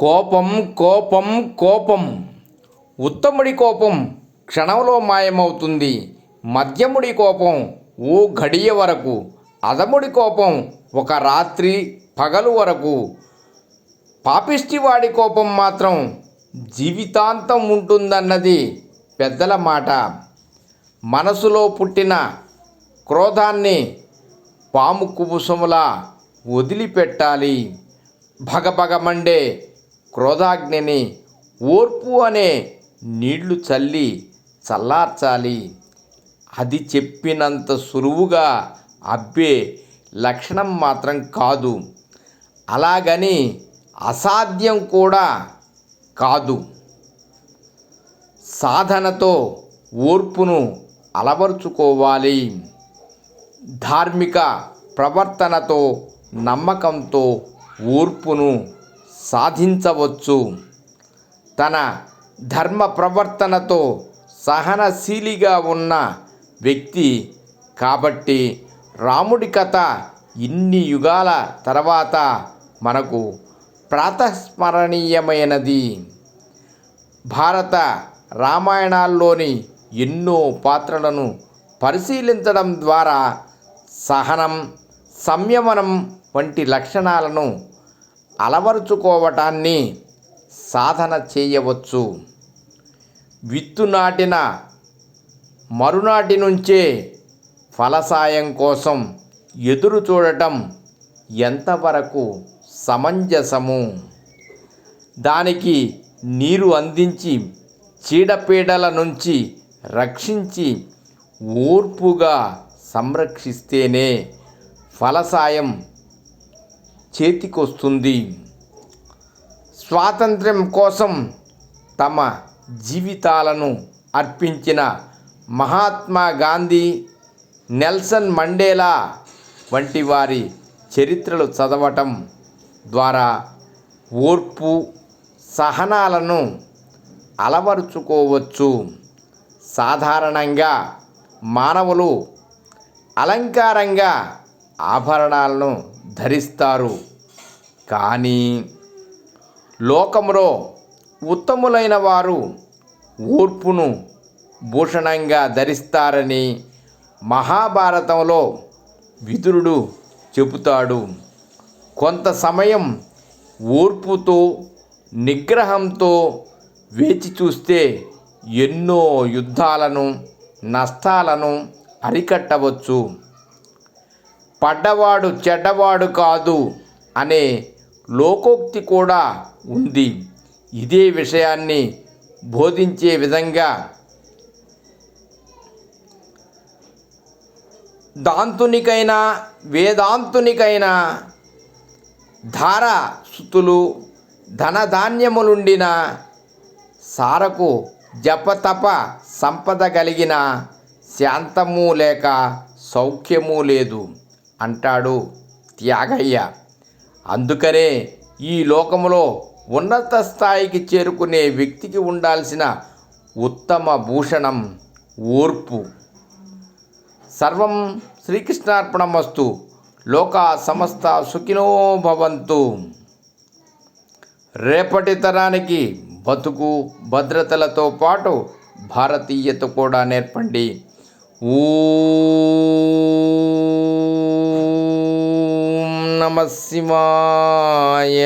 కోపం కోపం కోపం. ఉత్తముడి కోపం క్షణంలో మాయమవుతుంది. మధ్యముడి కోపం ఓ గడియ వరకు. అధముడి కోపం ఒక రాత్రి పగలు వరకు. పాపిష్టివాడి కోపం మాత్రం జీవితాంతం ఉంటుందన్నది పెద్దల మాట. మనసులో పుట్టిన క్రోధాన్ని పాము కుబుసములా వదిలిపెట్టాలి. భగభగమండే క్రోధాగ్నిని ఓర్పు అనే నీళ్ళు చల్లి చల్లార్చాలి. అది చెప్పినంత సులువుగా అబ్బే లక్షణం మాత్రం కాదు. అలాగని అసాధ్యం కూడా కాదు. సాధనతో ఓర్పును అలవరుచుకోవాలి. ధార్మిక ప్రవర్తనతో నమ్మకంతో ఓర్పును సాధించవచ్చు. తన ధర్మ ప్రవర్తనతో సహనశీలిగా ఉన్న వ్యక్తి కాబట్టి రాముడి కథ ఇన్ని యుగాల తర్వాత మనకు ప్రాతస్మరణీయమైనది. భారత రామాయణాల్లోని ఎన్నో పాత్రలను పరిశీలించడం ద్వారా సహనం సంయమనం వంటి లక్షణాలను అలవరుచుకోవటాన్ని సాధన చేయవచ్చు. విత్తు నాటిన మరునాటి నుంచే ఫలసాయం కోసం ఎదురు చూడటం ఎంతవరకు సమంజసము? దానికి నీరు అందించి చీడపీడల నుంచి రక్షించి ఓర్పుగా సంరక్షిస్తేనే ఫలసాయం చేతికొస్తుంది. స్వాతంత్ర్యం కోసం తమ జీవితాలను అర్పించిన మహాత్మా గాంధీ నెల్సన్ మండేలా వంటి వారి చరిత్రలు చదవటం ద్వారా ఓర్పు సహనాలను అలవరుచుకోవచ్చు. సాధారణంగా మానవులు అలంకారంగా ఆభరణాలను ధరిస్తారు. కానీ లోకంలో ఉత్తములైన వారు ఓర్పును భూషణంగా ధరిస్తారని మహాభారతంలో విదురుడు చెబుతాడు. కొంత సమయం ఓర్పుతో నిగ్రహంతో వేచి చూస్తే ఎన్నో యుద్ధాలను నష్టాలను అరికట్టవచ్చు. పడ్డవాడు చెడ్డవాడు కాదు అనే లోకోక్తి కూడా ఉంది. ఇదే విషయాన్ని బోధించే విధంగా దాంతునికైనా వేదాంతునికైనా ధార సుతులు ధనధాన్యములుండిన సారకు జపతప సంపద కలిగిన శాంతము లేక సౌఖ్యము లేదు. అంటాడు త్యాగయ్య. అందుకనే ఈ లోకములో ఉన్నత స్థాయికి చేరుకునే వ్యక్తికి ఉండాల్సిన ఉత్తమ భూషణం ఓర్పు. సర్వం శ్రీకృష్ణార్పణమస్తు లోకా సమస్త సుఖినో భవంతు. రేపటి తరానికి బతుకు భద్రతలతో పాటు భారతీయత కూడా నేర్పండి. ఓం నమ శివాయ